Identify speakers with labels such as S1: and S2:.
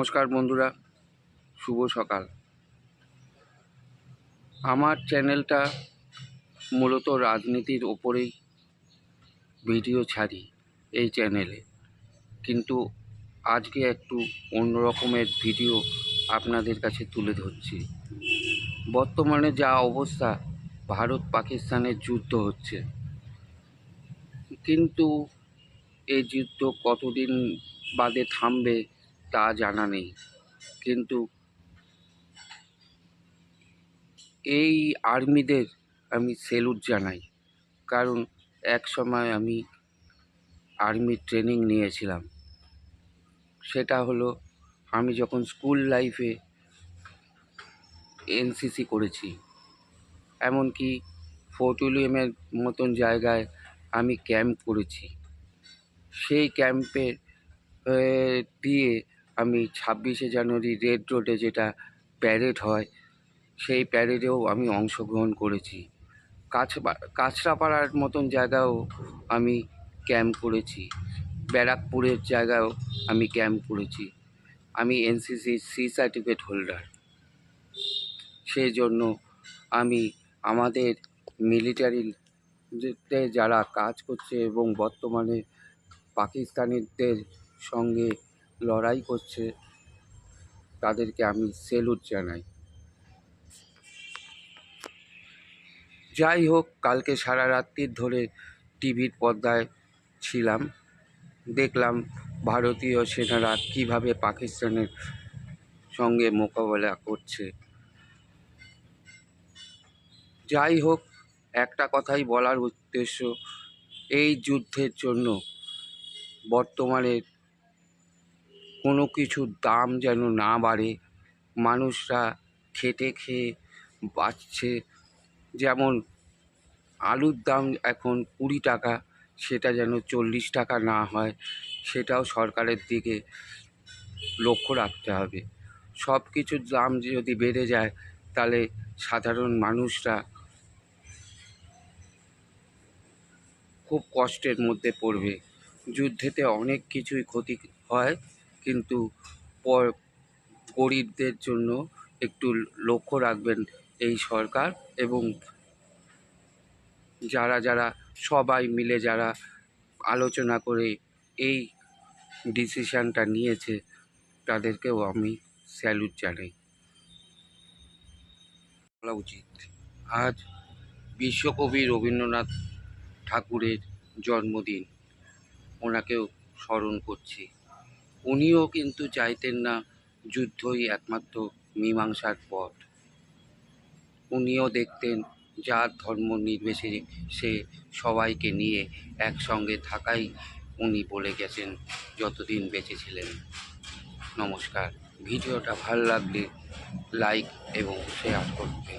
S1: নমস্কার বন্ধুরা, শুভ সকাল। আমার চ্যানেলটা মূলত রাজনীতির ওপরেই ভিডিও ছাড়ি এই চ্যানেলে। কিন্তু আজকে একটু অন্য রকমের ভিডিও আপনাদের কাছে তুলে ধরছি। বর্তমানে যা অবস্থা, ভারত পাকিস্তানের যুদ্ধ হচ্ছে। কিন্তু এই যুদ্ধ কতদিন বাদে থামবে তা জানা নেই। কিন্তু এই আর্মিদের আমি সেলুট জানাই। কারণ এক সময় আমি আর্মির ট্রেনিং নিয়েছিলাম। সেটা হলো, আমি যখন স্কুল লাইফে এনসিসি করেছি, এমনকি ফোর্ট মতন জায়গায় আমি ক্যাম্প করেছি। সেই ক্যাম্পে দিয়ে আমি ছাব্বিশে জানুয়ারি রেড রোডে যেটা প্যারেড হয়, সেই প্যারেডেও আমি অংশগ্রহণ করেছি। কাছবা কাছড়াপাড়ার মতন জায়গাও আমি ক্যাম্প করেছি। ব্যারাকপুরের জায়গায়ও আমি ক্যাম্প করেছি। আমি এনসিসি সি সার্টিফিকেট হোল্ডার সেই জন্য আমি আমাদের মিলিটারিতে যারা কাজ করছে এবং বর্তমানে পাকিস্তানিদের সঙ্গে লড়াই করছে, তাদেরকে আমি সেলুট জানাই। যাই হোক, কালকে সারা রাত্রির ধরে টিভির পর্দায় ছিলাম। দেখলাম ভারতীয় সেনারা কীভাবে পাকিস্তানের সঙ্গে মোকাবেলা করছে। যাই হোক, একটা কথাই বলার উদ্দেশ্য, এই যুদ্ধের জন্য বর্তমানে কোনো কিছুর দাম যেন না বাড়ে। মানুষরা খেটে খেয়ে বাঁচছে। যেমন আলুর দাম এখন কুড়ি টাকা, সেটা যেন চল্লিশ টাকা না হয়, সেটাও সরকারের দিকে লক্ষ্য রাখতে হবে। সব কিছুর দাম যদি বেড়ে যায়, তাহলে সাধারণ মানুষরা খুব কষ্টের মধ্যে পড়বে। যুদ্ধেতে অনেক কিছুই ক্ষতি হয় কিন্তু গরিবদের জন্য একটু লক্ষ্য রাখবেন এই সরকার এবং যারা যারা সবাই মিলে যারা আলোচনা করে এই ডিসিশানটা নিয়েছে, তাদেরকেও আমি স্যালুট জানাই। বলা উচিত। আজ বিশ্বকবি রবীন্দ্রনাথ ঠাকুরের জন্মদিন। ওনাকেও স্মরণ করছি। উনিও কিন্তু চাইতেন না যুদ্ধই একমাত্র মীমাংসার পথ। উনিও দেখতেন যার ধর্ম নির্বিশেষে সে সবাইকে নিয়ে একসঙ্গে থাকাই উনি বলে গেছেন যতদিন বেঁচে ছিলেন। নমস্কার। ভিডিওটা ভালো লাগলে লাইক এবং শেয়ার করবে